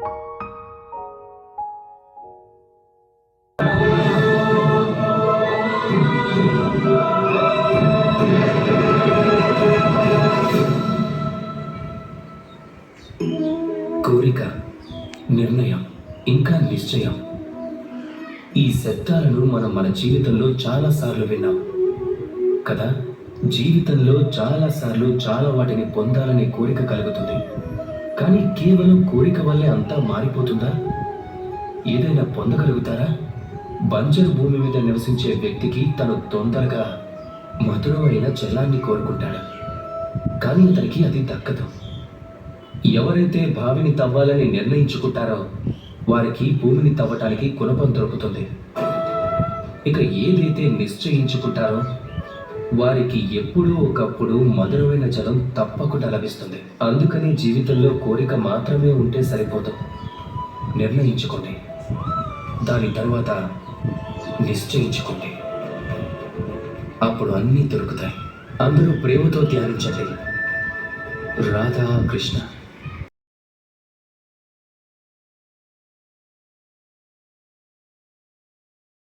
కోరిక నిర్ణయం ఇంకా నిశ్చయం. ఈ శబ్దాలను మనం మన జీవితంలో చాలాసార్లు విన్నాం. కదా? జీవితంలో చాలాసార్లు చాలా వాటిని పొందాలనే కోరిక కలుగుతుంది. కానీ కేవలం కోరిక వల్లే అంతా మారిపోతుందా? ఏదైనా పొందగలుగుతారా? బంజరు భూమి మీద నివసించే వ్యక్తికి తను తొందరగా మధురమైన జలాన్ని కోరుకుంటాడు. కానీ అతనికి అది దక్కదు. ఎవరైతే బావిని తవ్వాలని నిర్ణయించుకుంటారో వారికి భూమిని తవ్వటానికి కులపం దొరుకుతుంది. ఇక ఏదైతే నిశ్చయించుకుంటారో వారికి ఎప్పుడూ ఒకప్పుడు మధురమైన జలం తప్పకుండా లభిస్తుంది. అందుకని జీవితంలో కోరిక మాత్రమే ఉంటే సరిపోదు. నిర్ణయించుకోండి. దాని తర్వాత నిశ్చయించుకోండి. అప్పుడు అన్నీ దొరుకుతాయి. అందరూ ప్రేమతో ధ్యానించండి. రాధా కృష్ణ